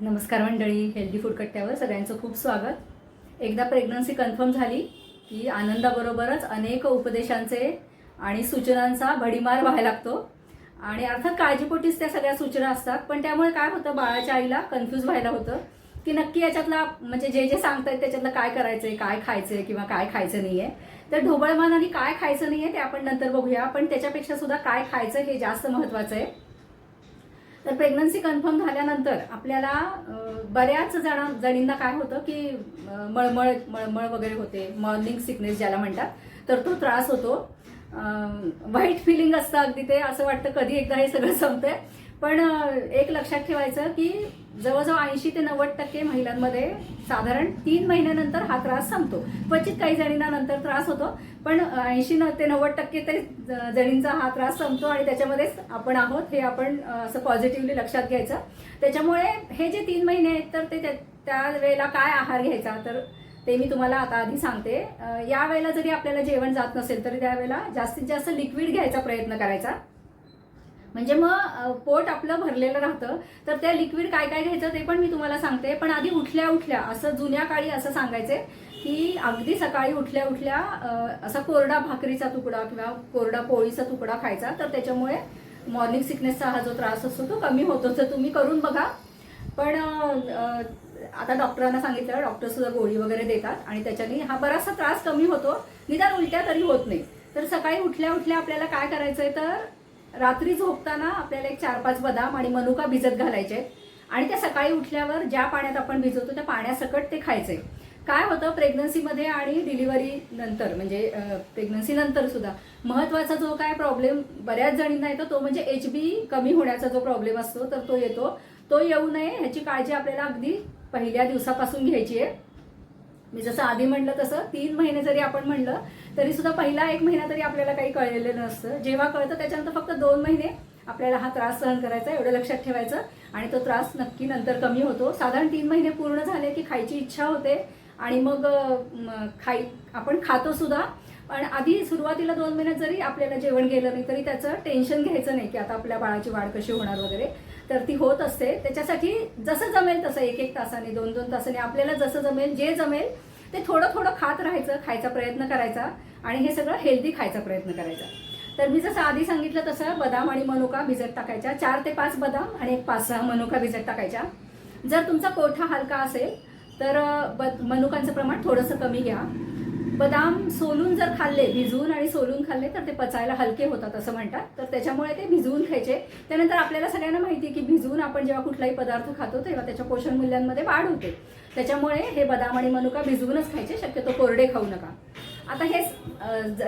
नमस्कार मंडळी healthy food कट्ट्यावर सगळ्यांचं खूप स्वागत. एकदा प्रेग्नन्सी कन्फर्म झाली की आनंदाबरोबरच अनेक उपदेशांचे आणि सूचनांचा भडीमार व्हायला लागतो. आणि अर्थात काळजीपोटीच त्या सगळ्या सूचना असतात पण त्यामुळे काय होतं बाळाच्या आईला कन्फ्यूज व्हायला होतं की नक्की याच्यातला म्हणजे जे जे सांगतायत त्याच्यातलं काय करायचंय काय खायचंय किंवा काय खायचं नाहीये. तर ढोबळमानाने काय खायचं नाहीये ते आपण नंतर बघूया पण त्याच्यापेक्षा सुद्धा काय खायचं हे जास्त महत्वाचं आहे. तर प्रेग्नन्सी कन्फर्म झाल्यानंतर आपल्याला बऱ्याच जण जणींना काय होतं की मळमळ मळमळ वगैरे होते. मॉर्निंग सिकनेस ज्याला म्हणतात. तर तो त्रास होतो. वाईट फिलिंग असतं अगदी ते. असं वाटतं कधी एकदा हे सगळं संपतंय. पण एक लक्षात ठेवायचं की जवळजवळ ऐंशी ते नव्वद टक्के महिलांमध्ये साधारण तीन महिन्यानंतर हा त्रास संपतो. क्वचित काही जणींना नंतर त्रास होतो पण ऐंशी ते नव्वद टक्के तरी जणींचा हा त्रास संपतो आणि त्याच्यामध्येच आपण आहोत हे आपण असं पॉझिटिव्हली लक्षात घ्यायचं. त्याच्यामुळे हे जे तीन महिने आहेत तर ते त्या- त्या वेळेला काय आहार घ्यायचा तर ते मी तुम्हाला आता आधी सांगते. यावेळेला या वेळेला जरी आपल्याला जेवण जात नसेल तरी त्यावेळेला जास्तीत जास्त लिक्विड घ्यायचा प्रयत्न करायचा. म्हणजे मग पोट आपलं भरलेलं राहतं. तर त्या लिक्विड काय काय घ्यायचं ते पण मी तुम्हाला सांगते. पण आधी उठल्या उठल्या असं जुन्या काळी असं सांगायचे की अगदी सकाळी उठल्या उठल्या असा कोरडा भाकरीचा तुकडा किंवा कोरडा पोळीचा तुकडा खायचा. तर त्याच्यामुळे मॉर्निंग सिकनेसचा हा जो त्रास असतो तो कमी होतो. तर तुम्ही करून बघा. पण आता डॉक्टरांना सांगितलं डॉक्टर सुद्धा गोळी वगैरे देतात आणि त्याच्याने हा बराचसा त्रास कमी होतो. निदान उलट्या तरी होत नाही. तर सकाळी उठल्या उठल्या आपल्याला काय करायचंय तर रात्री झोपताना आपल्याला एक चार पाच बदाम आणि मनुका भिजत घालायचे. आहेत. आणि त्या सकाळी उठल्यावर ज्या पाण्यात आपण भिजवतो त्या पाण्यासकट ते खायचे. काय होतं? प्रेग्नन्सीमध्ये आणि डिलिव्हरी नंतर म्हणजे प्रेग्नन्सी नंतर सुद्धा महत्त्वाचा जो काय प्रॉब्लेम बऱ्याच जणींना येतो तो म्हणजे एच बी कमी होण्याचा जो प्रॉब्लेम असतो तर तो येतो. तो येऊ नये ह्याची काळजी आपल्याला अगदी पहिल्या दिवसापासून घ्यायची आहे. मी जसं आधी म्हणलं तसं तीन महिने जरी आपण म्हणलं तरी सुद्धा पहिला एक महिना तरी आपल्याला काही कळलेलं नसतं. जेव्हा कळतं त्याच्यानंतर फक्त दोन महिने आपल्याला हा त्रास सहन करायचा एवढं लक्षात ठेवायचं आणि तो त्रास नक्की नंतर कमी होतो. साधारण तीन महिने पूर्ण झाले की खायची इच्छा होते आणि मग खाई आपण खातो सुद्धा. पण आधी सुरुवातीला दोन महिन्यात जरी आपल्याला जेवण गेलं नाही तरी त्याचं टेन्शन घ्यायचं नाही की आता आपल्या बाळाची वाढ कशी होणार वगैरे. तर ती होत असते. त्याच्यासाठी जसं जमेल तसं एक एक तासाने दोन दोन तासाने आपल्याला जसं जमेल जे जमेल ते थोडं थोडं खात राहायचं खायचा प्रयत्न करायचा आणि हे सगळं हेल्दी खायचा प्रयत्न करायचा. तर मी जसं आधी सांगितलं तसं बदाम आणि मनुका भिजत टाकायच्या. चार ते पाच बदाम आणि एक पाच सहा मनुका भिजत टाकायच्या. जर तुमचा कोठा हलका असेल तर ब मनुकांचं प्रमाण थोडंसं कमी घ्या. बदाम सोलून जर खाल्ले भिजवून आणि सोलून खाल्ले तर ते पचायला हलके होतात असं म्हणतात. तर त्याच्यामुळे ते भिजवून खायचे. त्यानंतर आपल्याला सगळ्यांना माहिती आहे की भिजवून आपण जेव्हा कुठलाही पदार्थ खातो तेव्हा त्याच्या पोषण मूल्यांमध्ये वाढ होते. त्याच्यामुळे हे बदाम आणि मनुका भिजवूनच खायचे शक्यतो कोरडे खाऊ नका. आता हे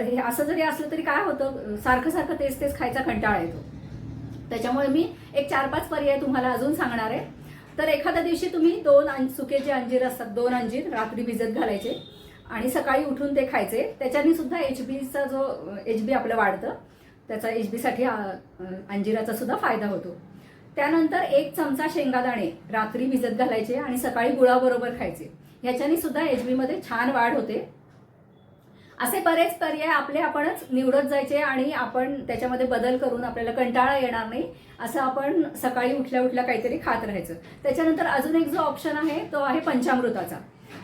हे असं जरी असलं तरी काय होतं? सारखं सारखं तेच तेच खायचा कंटाळा येतो. त्याच्यामुळे मी एक चार पाच पर्याय तुम्हाला अजून सांगणार आहे. तर एखाद्या दिवशी तुम्ही दोन अं- सुके जे अंजीर असतात दोन अंजीर रात्री भिजत घालायचे. आणि सकाळी उठून ते खायचे. त्याच्याने सुद्धा एच बीचा जो एच बी आपलं वाढतं त्याचा एच बीसाठी अंजिराचा सुद्धा फायदा होतो. त्यानंतर एक चमचा शेंगादाणे रात्री भिजत घालायचे आणि सकाळी गुळाबरोबर खायचे. ह्याच्याने सुद्धा एच बीमध्ये छान वाढ होते. असे बरेच पर्याय आपले आपणच निवडत जायचे आणि आपण त्याच्यामध्ये बदल करून आपल्याला कंटाळा येणार नाही असं आपण सकाळी उठल्या उठल्या काहीतरी खात राहायचं. त्याच्यानंतर अजून एक जो ऑप्शन आहे तो आहे पंचामृताचा.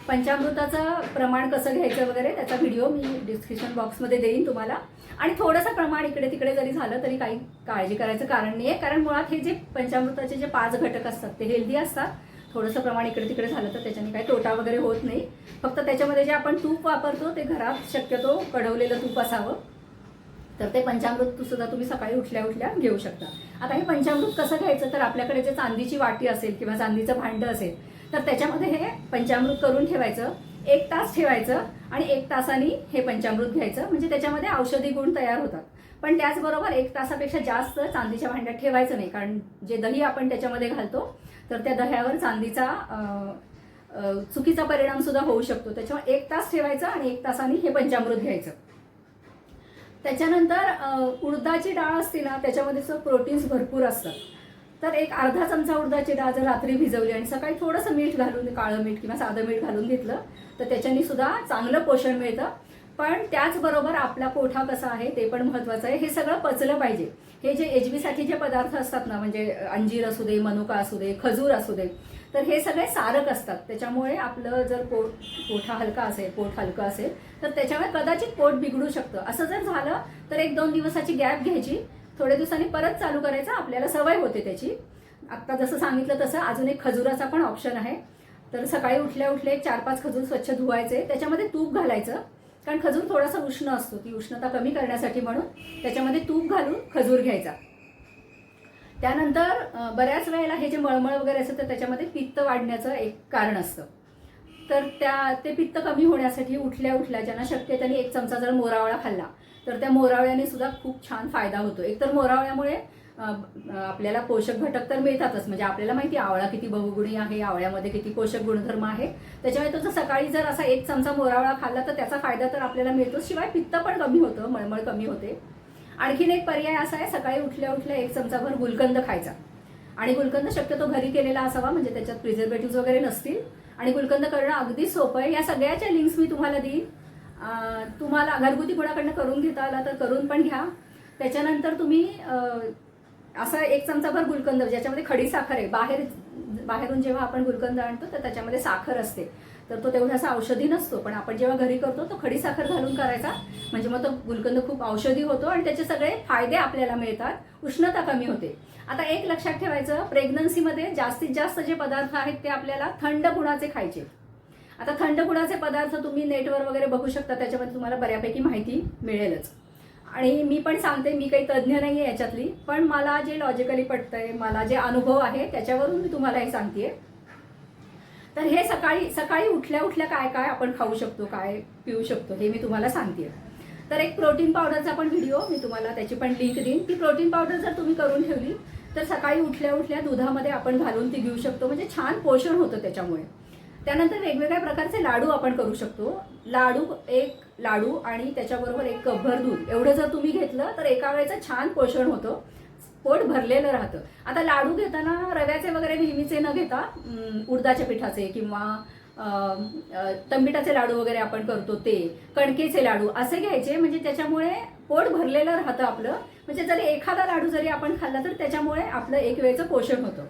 पंचामृताचं प्रमाण कसं घ्यायचं वगैरे त्याचा व्हिडिओ मी डिस्क्रिप्शन बॉक्समध्ये देईन तुम्हाला. आणि थोडंसं प्रमाण इकडे तिकडे जरी झालं तरी काही काळजी करायचं कारण नाही आहे कारण मुळात हे जे पंचामृताचे जे पाच घटक असतात ते हेल्दी असतात. थोडंसं प्रमाण इकडे तिकडे झालं तर त्याच्याने काही तोटा वगैरे होत नाही. फक्त त्याच्यामध्ये जे आपण तूप वापरतो ते घरात शक्यतो कढवलेलं तूप असावं. तर ते पंचामृत सुद्धा तुम्ही सकाळी उठल्या उठल्या घेऊ शकता. आता हे पंचामृत कसं घ्यायचं? तर आपल्याकडे जे चांदीची वाटी असेल किंवा चांदीचं भांडं असेल तर त्याच्यामध्ये हे पंचामृत करून ठेवायचं. एक तास ठेवायचं आणि एक तासाने हे पंचामृत घ्यायचं. म्हणजे त्याच्यामध्ये औषधी गुण तयार होतात. पण त्याचबरोबर एक तासापेक्षा जास्त चांदीच्या भांड्यात ठेवायचं नाही. कारण जे दही आपण त्याच्यामध्ये घालतो तर त्या दह्यावर चांदीचा चुकीचा परिणाम सुद्धा होऊ शकतो. त्याच्यामुळे एक तास ठेवायचं आणि एक तासाने हे पंचामृत घ्यायचं. त्याच्यानंतर उडदाची डाळ असते ना त्याच्यामध्ये प्रोटीन्स भरपूर असतात तर एक अर्धा चमचा उडदाची डाळ जर रात्री भिजवली आणि सकाळी थोडंसं मीठ घालून काळं मीठ किंवा साधं मीठ घालून घेतलं तर त्याच्याने सुद्धा चांगलं पोषण मिळतं. पण त्याचबरोबर आपला पोठा कसा आहे ते पण महत्वाचं आहे. हे सगळं पचलं पाहिजे. हे जे एच जे पदार्थ असतात ना म्हणजे अंजीर असू दे मनुका असू दे खजूर असू दे तर हे सगळे सारक असतात. त्याच्यामुळे आपलं जर पोट पोठा हलका असेल पोट हलकं असेल तर त्याच्यामुळे कदाचित पोट बिघडू शकतं. असं जर झालं तर एक दोन दिवसाची गॅप घ्यायची. थोड्या दिवसांनी परत चालू करायचं आपल्याला सवय होते त्याची. आत्ता जसं सांगितलं तसं अजून एक खजुराचा पण ऑप्शन आहे. तर सकाळी उठल्या उठले एक चार पाच खजूर स्वच्छ धुवायचे. त्याच्यामध्ये तूप घालायचं. कारण खजूर थोडासा उष्ण असतो ती उष्णता कमी करण्यासाठी म्हणून त्याच्यामध्ये तूप घालून खजूर घ्यायचा. त्यानंतर बऱ्याच वेळेला हे जे मळमळ वगैरे असतं तर त्याच्यामध्ये पित्त वाढण्याचं एक कारण असतं. तर त्या ते पित्त कमी होण्यासाठी उठल्या उठल्या ज्यांना शक्य आहे त्यांनी एक चमचा जर मोरावळा खाल्ला तर त्या मोरावळ्याने सुद्धा खूप छान फायदा होतो. एकतर मोरावळ्यामुळे आपल्याला पोषक घटक तर मिळतातच. म्हणजे आपल्याला माहिती आहे आवळा किती बहुगुणी आहे आवळ्यामध्ये किती पोषक गुणधर्म आहे. त्याच्यामुळे तो जर सकाळी जर असा एक चमचा मोरावळा खाल्ला तर त्याचा फायदा तर आपल्याला मिळतो. शिवाय पित्त पण कमी होतं मळमळ कमी होते. आणखीन एक पर्याय असा आहे सकाळी उठल्या उठल्या एक चमचाभर गुलकंद खायचा. आणि गुलकंद शक्यतो घरी केलेला असावा म्हणजे त्याच्यात प्रिझर्वेटिव्ह वगैरे नसतील. आणि गुलकंद करणं अगदी सोपं आहे. या सगळ्याच्या लिंक्स मी तुम्हाला देईन. तुम्हाला घरगुती कोणाकडनं करून घेता आला तर करून पण घ्या. त्याच्यानंतर तुम्ही असा एक चमचाभर गुलकंद ज्याच्यामध्ये खडी साखर आहे. बाहेर बाहेरून जेव्हा आपण गुलकंद आणतो तर त्याच्यामध्ये साखर असते. तर तो तेवढासा औषधी नसतो पण आपण जेव्हा घरी करतो तो खडी साखर घालून करायचा. म्हणजे मग तो गुलकंद खूप औषधी होतो आणि त्याचे सगळे फायदे आपल्याला मिळतात. उष्णता कमी होते. आता एक लक्षात ठेवायचं प्रेग्नन्सीमध्ये जास्तीत जास्त जे पदार्थ आहेत ते आपल्याला थंड गुणाचे खायचे. आता थंड गुणाचे पदार्थ तुम्ही नेटवर वगैरे बघू शकता त्याच्यामध्ये तुम्हाला बऱ्यापैकी माहिती मिळेलच. आणि मी पण सांगते मी काही तज्ज्ञ नाही आहे याच्यातली पण मला जे लॉजिकली पटतंय मला जे अनुभव आहे त्याच्यावरून मी तुम्हाला हे सांगते तर हे सकाळी सकाळी उठल्या उठल्या काय काय आपण खाऊ शकतो काय पिऊ शकतो हे मी तुम्हाला सांगते तर एक प्रोटीन पावडरचा पण व्हिडिओ मी तुम्हाला त्याची पण लिंक देईन. ती प्रोटीन पावडर जर तुम्ही करून ठेवली तर सकाळी उठल्या उठल्या दुधामध्ये आपण घालून ती घेऊ शकतो. म्हणजे छान पोषण होतं त्याच्यामुळे. त्यानंतर वेगवेगळ्या प्रकारचे लाडू आपण करू शकतो. लाडू एक लाडू आणि त्याच्याबरोबर एक कपभर दूध. एवढं जर तुम्ही घेतलं तर एका वेळेचं छान पोषण होतं. पोट भरलेलं राहतं. आता लाडू घेताना रव्याचे वगैरे नेहमीचे न घेता उडदाच्या पिठाचे किंवा तंबिटाचे लाडू वगैरे आपण करतो ते कणकेचे लाडू असे घ्यायचे. म्हणजे त्याच्यामुळे पोट भरलेलं राहतं आपलं. म्हणजे जरी एखादा लाडू जरी आपण खाल्ला तर त्याच्यामुळे आपलं एक वेळचं पोषण होतं.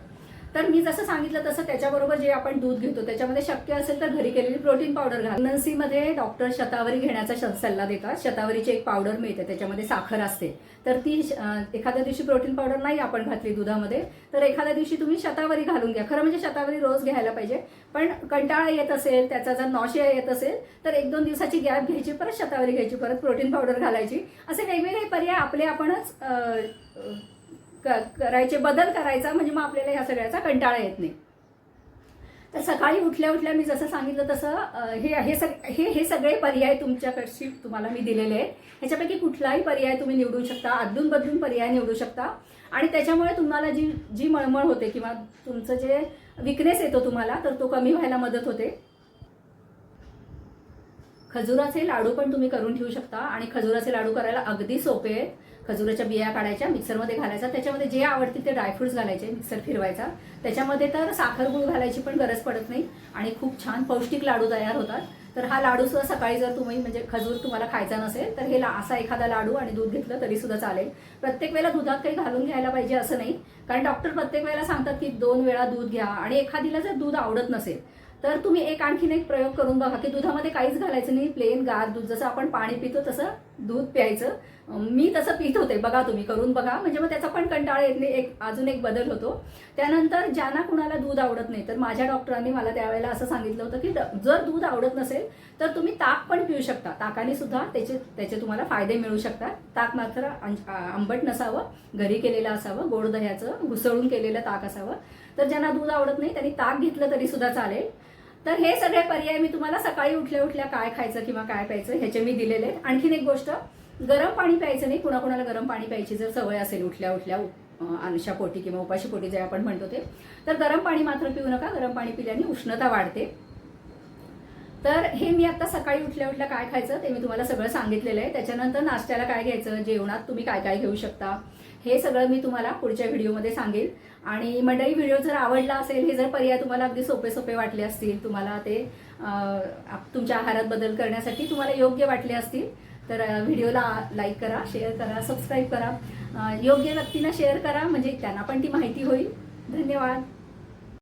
तर मी जसं सांगितलं तसं त्याच्याबरोबर जे आपण दूध घेतो त्याच्यामध्ये शक्य असेल तर घरी केलेली प्रोटीन पावडर घाल. मध्ये डॉक्टर शतावरी घेण्याचा सल्ला देतात. शतावरीची एक पावडर मिळते त्याच्यामध्ये साखर असते. तर ती एखाद्या दिवशी प्रोटीन पावडर नाही आपण घातली दुधामध्ये तर एखाद्या दिवशी तुम्ही शतावरी घालून घ्या. खरं म्हणजे शतावरी रोज घ्यायला पाहिजे. पण कंटाळा येत असेल त्याचा जर नॉशिया येत असेल तर एक दोन दिवसाची गॅप घ्यायची परत शतावरी घ्यायची परत प्रोटीन पावडर घालायची. असे वेगवेगळे पर्याय आपले आपणच करायचे बदल करायचा म्हणजे मग आपल्याला ह्या सगळ्याचा कंटाळा येत नाही. तर सकाळी उठल्या उठल्या मी जसं सांगितलं तसं हे हे सग हे हे सगळे पर्याय तुमच्याकडशी तुम्हाला मी दिलेले आहेत. ह्याच्यापैकी कुठलाही पर्याय तुम्ही निवडू शकता अदलून बदलून पर्याय निवडू शकता. आणि त्याच्यामुळे तुम्हाला जी जी मळमळ होते किंवा तुमचं जे विकनेस येतो तुम्हाला तर तो कमी व्हायला मदत होते. खजुराचे लाडू पण तुम्ही करून ठेवू शकता आणि खजुराचे लाडू करायला अगदी सोपे आहेत. खजुराच्या बिया काढायच्या मिक्सरमध्ये घालायचा. त्याच्यामध्ये जे आवडतील ते ड्रायफ्रुट्स घालायचे मिक्सर फिरवायचा. त्याच्यामध्ये तर साखर गुळ घालायची पण गरज पडत नाही. आणि खूप छान पौष्टिक लाडू तयार होतात. तर हा लाडू सुद्धा सकाळी जर तुम्ही म्हणजे खजूर तुम्हाला खायचा नसेल तर हे ला असा एखादा लाडू आणि दूध घेतलं तरी सुद्धा चालेल. प्रत्येक वेळेला दुधात काही घालून घ्यायला पाहिजे असं नाही. कारण डॉक्टर प्रत्येक वेळेला सांगतात की दोन वेळा दूध घ्या. आणि एखादीला जर दूध आवडत नसेल तर तुम्ही एक आणखीन एक प्रयोग करून बघा की दुधामध्ये काहीच घालायचं नाही प्लेन गार दूध. जसं आपण पाणी पितो तसं दूध प्यायचं. मी तसं पित होते बघा तुम्ही करून बघा. म्हणजे मग त्याचा पण कंटाळा येत नाही एक अजून एक बदल होतो. त्यानंतर ज्यांना कुणाला दूध आवडत नाही तर माझ्या डॉक्टरांनी मला त्यावेळेला असं सांगितलं होतं की जर दूध आवडत नसेल तर तुम्ही ताक पण पिऊ शकता. ताकाने सुद्धा त्याचे त्याचे तुम्हाला फायदे मिळू शकतात. ताक मात्र आं- आंबट नसावं घरी केलेलं असावं गोड दह्याचं घुसळून केलेलं ताक असावं. तर ज्यांना दूध आवडत नाही त्यांनी ताक घेतलं तरी सुद्धा चालेल. तर हे सगळे पर्याय मी तुम्हाला सकाळी उठल्या उठल्या काय खायचं किंवा काय प्यायचं ह्याचे मी दिलेले आहेत. आणखीन एक गोष्ट गरम पाणी प्यायचं नाही कुणाकुणाला गरम पाणी प्यायची जर सवय असेल उठल्या उठल्या अं, पोटी किंवा उपाशी पोटी जे आपण म्हणतो ते तर गरम पाणी मात्र पिऊ नका. गरम पाणी पिल्याने उष्णता वाढते. तर हे मी आता सकाळी उठल्या उठल्या काय खायचं ते मी तुम्हाला सगळं सांगितलेलं आहे. त्याच्यानंतर नाश्त्याला काय घ्यायचं? जेवणात तुम्ही काय काय घेऊ शकता? हे सगळं मी तुम्हाला पुढच्या व्हिडिओमध्ये सांगेल. आणि मंडळी व्हिडिओ जर आवडला असेल हे जर पर्याय तुम्हाला अगदी सोपे सोपे वाटले असतील तुम्हाला ते आप- तुमच्या आहारात बदल करण्यासाठी तुम्हाला योग्य वाटले असतील तर व्हिडिओला लाईक करा शेअर करा सबस्क्राईब करा. योग्य व्यक्तींना शेअर करा म्हणजे त्यांना पण ती माहिती होईल. धन्यवाद.